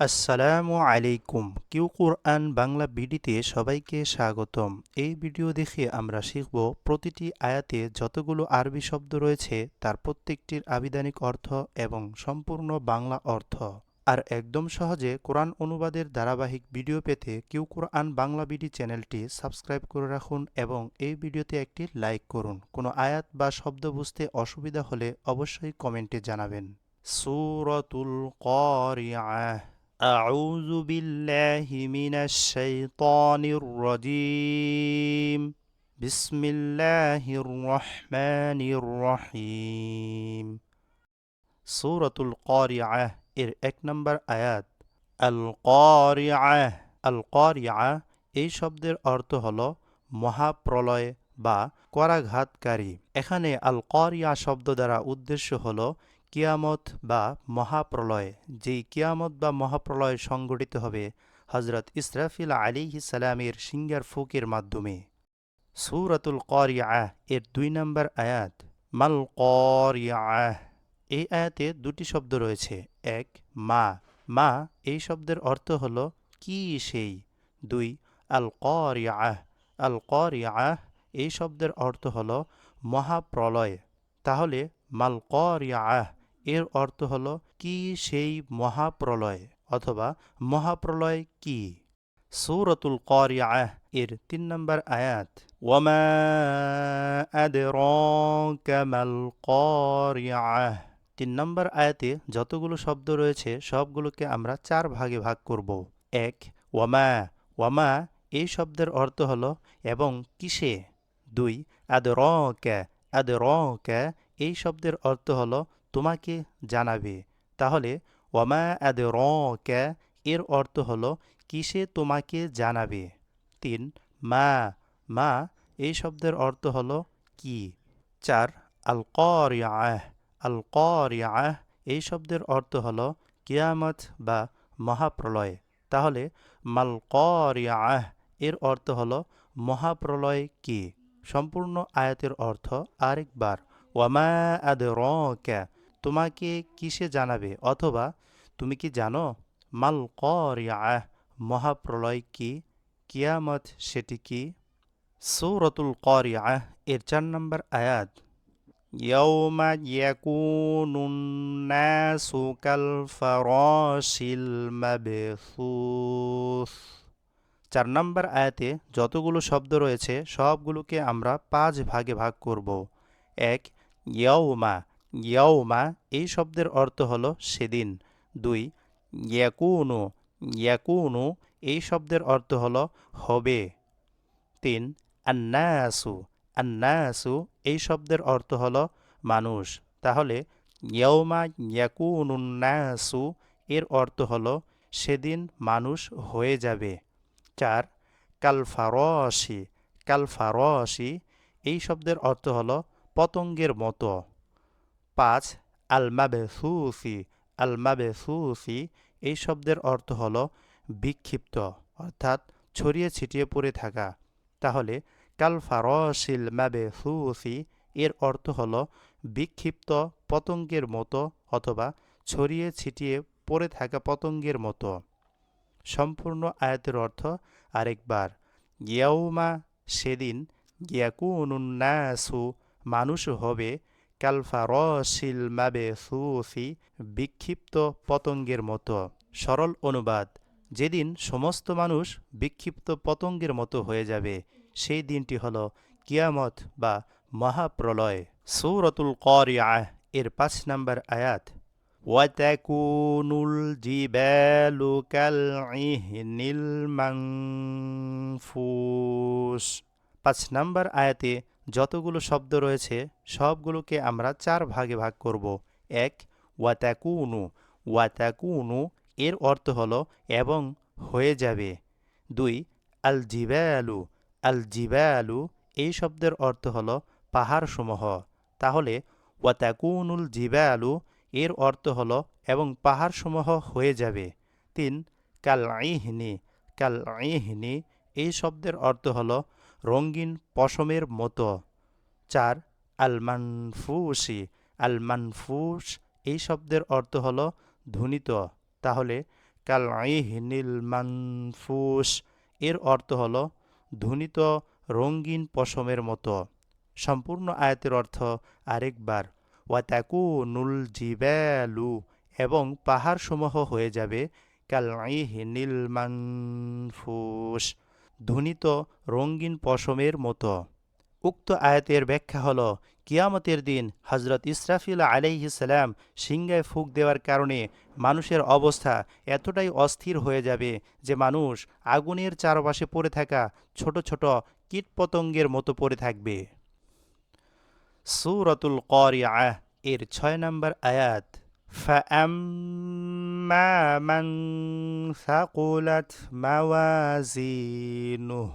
আসসালামু আলাইকুম। কিউ কোরআন বাংলা ভিডিওতে সবাইকে স্বাগতম। এই ভিডিও দেখে আমরা শিখব প্রতিটি আয়াতে যতগুলো আরবি শব্দ রয়েছে, তার প্রত্যেকটির আবিধানিক অর্থ এবং সম্পূর্ণ বাংলা অর্থ। আর একদম সহজে কোরআন অনুবাদের ধারাবাহিক ভিডিও পেতে কিউ কোরআন বাংলা বিডি চ্যানেলটি সাবস্ক্রাইব করে রাখুন এবং এই ভিডিওতে একটি লাইক করুন। কোনো আয়াত বা শব্দ বুঝতে অসুবিধা হলে অবশ্যই কমেন্টে জানাবেন। সুরতুল করিয়া أعوذ بالله من الشيطان الرجيم بسم الله الرحمن الرحيم সূরাতুল কারিআহ এর এক নম্বর আয়াত আল কারিআহ আল কারিআহ এই শব্দের অর্থ হল মহাপ্রলয় বা করাঘাতকারী এখানে আল কারিয়া শব্দ দ্বারা উদ্দেশ্য হল কিয়ামত বা মহাপ্রলয়, যেই কিয়ামত বা মহাপ্রলয় সংঘটিত হবে হজরত ইসরাফিল আলী সালামের সিঙ্গার ফুকের মাধ্যমে। সুরাতুল করিয়াহ এর দুই নম্বর আয়াত, মাল আহ এই আয়াতে দুটি শব্দ রয়েছে। এক, মা। মা এই শব্দের অর্থ হল কি সেই? দুই, আল করিয়াহ আল আহ এই শব্দের অর্থ হল মহাপ্রলয়। তাহলে মাল করিয়াহ এর অর্থ হল কি সেই মহাপ্রলয় অথবা মহাপ্রলয় কি? সূরাতুল করিয়াহ এর তিন নম্বর আয়াত, ওয়ামা তিন নম্বর আয়াতে যতগুলো শব্দ রয়েছে, সবগুলোকে আমরা চার ভাগে ভাগ করব। এক, ওয়ামা ওয়ামা এই শব্দের অর্থ হল, এবং কিসে? দুই আদ র্যা আদ র ক্যা এই শব্দের অর্থ হল তোমাকে জানাবে। তাহলে, ওয়ামা র ক্যা এর অর্থ হল, কিসে তোমাকে জানাবে? তিন, মা মা এই শব্দের অর্থ হল, কি চার আল করিয়াহ আল করিয়াহ এই শব্দের অর্থ হল, কিয়ামত বা মহাপ্রলয় তাহলে মাল করিয়াহ এর অর্থ হল, মহাপ্রলয় কি? সম্পূর্ণ আয়াতের অর্থ আরেকবার, ওয়ামা আদ র্যা তোমাকে কিসে জানাবে অথবা তুমি কি জানো মাল করিয়াহ মহাপ্রলয় কি কিয়ামত সেটি কি সৌরতুল করিয়াহ এর চার নম্বর আয়াত يوم يكون الناس كالفراش المبثوث চার নম্বর আয়াতে যতগুলো শব্দ রয়েছে সবগুলোকে আমরা পাঁচ ভাগে ভাগ করব এক ইয়ৌমা ইয়ৌমা এই শব্দের অর্থ হল সেদিন। দুই, ইয়াকুনু ইয়াকুনু, এই শব্দের অর্থ হল হবে। তিন, আন্নাসু আন্নাসু, এই শব্দের অর্থ হল মানুষ। তাহলে ইয়ৌমা ইয়াকুনুন্নাসু, এর অর্থ হল সেদিন মানুষ হয়ে যাবে। চার কালফারসি কালফারসি এই শব্দের অর্থ হল পতঙ্গের মতো। পাঁচ আলমাবে সুসি আলমাবে সুসি এই শব্দের অর্থ হল বিক্ষিপ্ত, অর্থাৎ ছড়িয়ে ছিটিয়ে পড়ে থাকা। তাহলে কালফারসিল মাবে সুসি এর অর্থ হল বিক্ষিপ্ত পতঙ্গের মতো অথবা ছড়িয়ে ছিটিয়ে পড়ে থাকা পতঙ্গের মতো। সম্পূর্ণ আয়াতের অর্থ আরেকবার, ইয়াউমা, সেদিন গিয়াকুনুন্নাসু মানুষ হবে কালফারসিল মাবে সুসি বিক্ষিপ্ত পতঙ্গের মতো। সরল অনুবাদ, যেদিন সমস্ত মানুষ বিক্ষিপ্ত পতঙ্গের মতো হয়ে যাবে, সেই দিনটি হল কিয়ামত বা মহাপ্রলয়। সৌরতুল করিয়াহ এর পাঁচ নম্বর আয়াত জিবালু কালইহনিল মানফুস। পাঁচ নম্বর আয়াতে যতগুলো শব্দ রয়েছে, সবগুলোকে আমরা চার ভাগে ভাগ করব। এক, ওয়াতাকুনু। ওয়াতাকুনু এর অর্থ হল এবং হয়ে যাবে। দুই আল জিবালু আল জিবালু এই শব্দের অর্থ হল পাহাড়সমূহ। তাহলে, ওয়াতাকুনুল জিবালু এর অর্থ হল এবং পাহাড়সমূহ হয়ে যাবে। তিন কাল ইহনি কাল ইহনি এই শব্দের অর্থ হল রঙিন পশমের মতো। চার আল মানফুসি আল এই শব্দের অর্থ হল ধ্বনিত। তাহলে কাল ইহনিল মানফুস এর অর্থ হলো ধ্বনিত রঙিন পশমের মতো। সম্পূর্ণ আয়াতের অর্থ আরেকবার ওয়াতাকু নুল জিব্যালু এবং পাহাড়সমূহ হয়ে যাবে কাল ইহনিল মানফুস ধ্বনিত রঙিন পশমের মতো। উক্ত আয়াতের ব্যাখ্যা হল, কিয়ামতের দিন হজরত ইসরাফিল আলাইহিসাল্লাম সিংগায় ফুক দেওয়ার কারণে মানুষের অবস্থা এতটাই অস্থির হয়ে যাবে যে মানুষ আগুনের চারপাশে পড়ে থাকা ছোট ছোট কীটপতঙ্গের মতো পড়ে থাকবে। সুরতুল করিয়া এর ছয় নম্বর আয়াত। فأما من ثقلت موازينه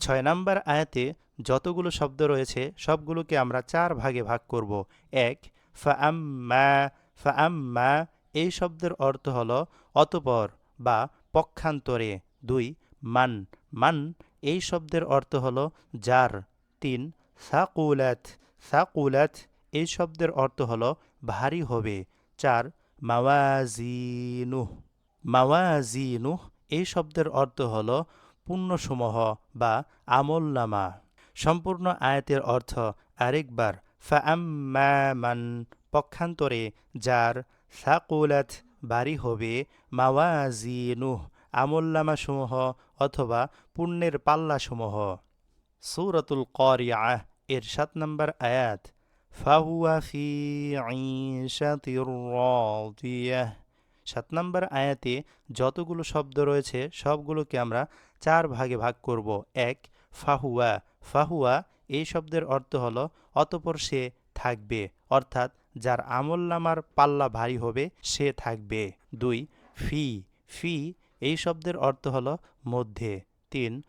ছয় নম্বর আয়াতে যতগুলো শব্দ রয়েছে সবগুলোকে আমরা চার ভাগে ভাগ করব এক ফাআম্মা ফাআম্মা এই শব্দের অর্থ হলো অতপর বা পক্ষান্তরে দুই মান মান এই শব্দের অর্থ হলো যার তিন সাকুলাত সাকুলাত এই শব্দের অর্থ হলো ভারী হবে চার মাওয়াজিনুহ মাওয়াজিনুহ এই শব্দের অর্থ হল পুণ্যসমূহ বা আমলনামা। সম্পূর্ণ আয়াতের অর্থ আরেকবার ফাআম্মান পক্ষান্তরে, যার সাকুলাত বাড়ি হবে মাওয়াজিনুহ আমল্লামাসমূহ অথবা পুণ্যের পাল্লাসমূহ। সূরাতুল করিয়া এর সাত নম্বর আয়াত ফাহুয়া ফি ঈশাতির সাত নম্বর আয়াতে যতগুলো শব্দ রয়েছে, সবগুলোকে আমরা চার ভাগে ভাগ করব। এক, ফাহুয়া। ফাহুয়া এই শব্দের অর্থ হল, অতপর সে থাকবে। অর্থাৎ যার আমল নামার পাল্লা ভারী হবে, সে থাকবে। দুই, ফি। ফি এই শব্দের অর্থ হল মধ্যে। তিন,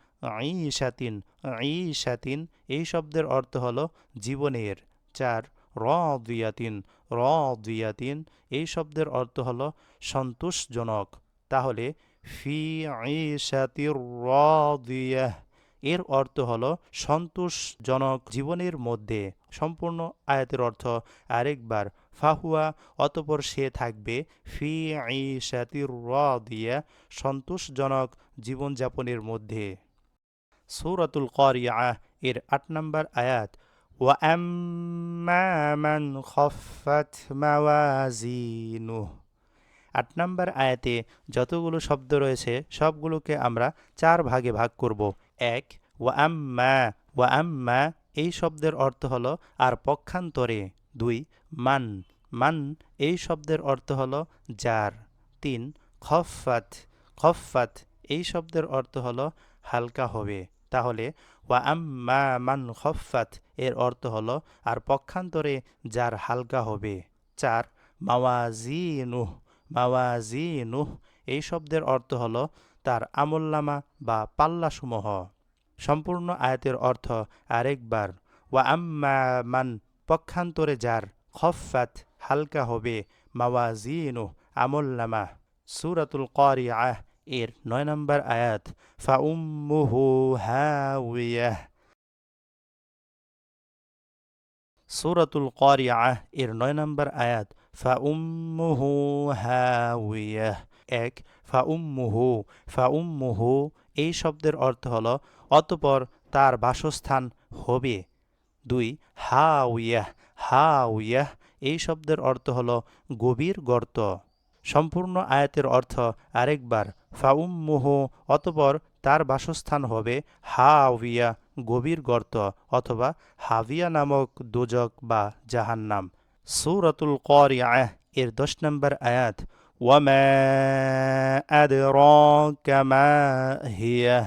ঈশাতিন। ঈশাতিন এই শব্দের অর্থ হলো জীবনের। চার, রদিয়াতিন রদিয়াতিন, এই শব্দের অর্থ হল সন্তোষজনক। তাহলে, ফি ঈশাতির রদিয়াহ এর অর্থ হল সন্তোষজনক জীবনের মধ্যে। সম্পূর্ণ আয়াতের অর্থ আরেকবার, ফাহুয়া, অতপর সে থাকবে ফি ঈশাতির দিয়া সন্তোষজনক জীবনযাপনের মধ্যে। সূরাতুল করিয়া, এর আট নম্বর আয়াত ওয়াম্মা মান খফাত আট নম্বর আয়াতে যতগুলো শব্দ রয়েছে, সবগুলোকে আমরা চার ভাগে ভাগ করব। এক, ওয়াম্মা ওয়াম্মা এই শব্দের অর্থ হল, আর পক্ষান্তরে দুই, মান মান এই শব্দের অর্থ হল, যার তিন, খফাত খফাত এই শব্দের অর্থ হল, হালকা হবে তাহলে, ওয়া আম্মা মান খফাত এর অর্থ হলো, আর পক্ষান্তরে যার হালকা হবে। চার, মাওয়াজিনুহ মাওয়াজিনুহ এই শব্দের অর্থ হলো, তার আমল্লামা বা পাল্লাসমূহ। সম্পূর্ণ আয়াতের অর্থ আরেকবার, ওয়া আম্মা মান পক্ষান্তরে যার খফাত হালকা হবে, মাওয়াজিনুহ আমল্লামা সুরাতুল করিয়াহ এর নয় নম্বর আয়াত, ফাউম্মুহু হাউয়াহ সূরাতুল করিয়াহ এর নয় নম্বর আয়াত, ফাউম্মুহু হাউয়াহ এক, ফাউম্মুহু ফাউম্মুহু এই শব্দের অর্থ হলো, অতপর তার বাসস্থান হবে। দুই হাউয়াহ হাউয়াহ এই শব্দের অর্থ হল গভীর গর্ত। সম্পূর্ণ আয়াতের অর্থ আরেকবার ফাউম্মুহ, অতপর তার বাসস্থান হবে হাউইয়া গভীর গর্ত অথবা হাভিয়া নামক দোজক বা জাহান্নাম। সূরাতুল করিয়াহ এর দশ নম্বর আয়াত, ওয়ামা হিয়া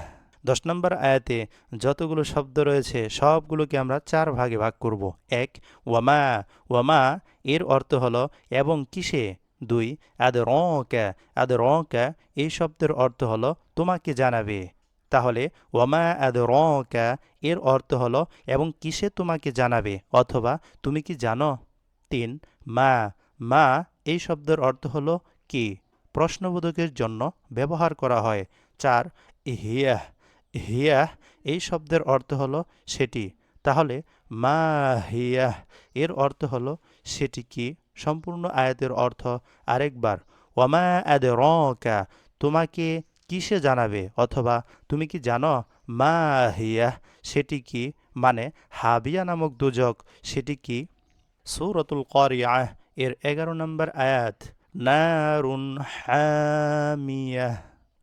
দশ নম্বর আয়াতে যতগুলো শব্দ রয়েছে, সবগুলোকে আমরা চার ভাগে ভাগ করব। এক, ওয়ামা ওয়ামা এর অর্থ হলো, এবং কিসে? দুই আদ রঁকা আদ রঁকা এই শব্দের অর্থ হলো, তোমাকে জানাবে তাহলে, ওয়ামা আদ রঁকা এর অর্থ হলো, এবং কিসে তোমাকে জানাবে? অথবা, তুমি কি জানো? তিন, মা মা এই শব্দের অর্থ হলো, কি প্রশ্নবোধকের জন্য ব্যবহার করা হয়। চার হিয়াহ হিয়াহ এই শব্দের অর্থ হলো, সেটি তাহলে, মা হিয়াহ এর অর্থ হলো, সেটি কি? সম্পূর্ণ আয়াতের অর্থ আরেকবার, ওয়ামা আদরাকা তোমাকে কিসে জানাবে? অথবা, তুমি কি জানো মা হিয়া সেটি কি? মানে হাবিয়া নামক দুজক, সেটি কি? সূরাতুল কারিয়া এর এগারো নম্বর আয়াত, নারুন হামিয়া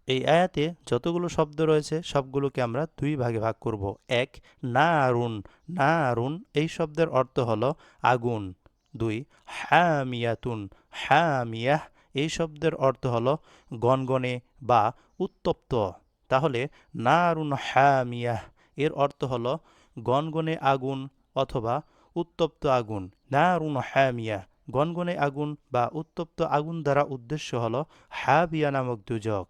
এই আয়াতে যতগুলো শব্দ রয়েছে, সবগুলোকে আমরা দুই ভাগে ভাগ করব। এক, নারুন নারুন এই শব্দের অর্থ হলো আগুন। দুই, হামিয়াতুন, হামিয়াহ, এই শব্দের অর্থ হল গনগনে বা উত্তপ্ত। তাহলে নারুন হামিয়াহ, এর অর্থ হল গনগনে আগুন অথবা উত্তপ্ত আগুন। নারুন হামিয়াহ, গনগনে আগুন বা উত্তপ্ত আগুন দ্বারা উদ্দেশ্য হল হাবিয়া নামক দুজক।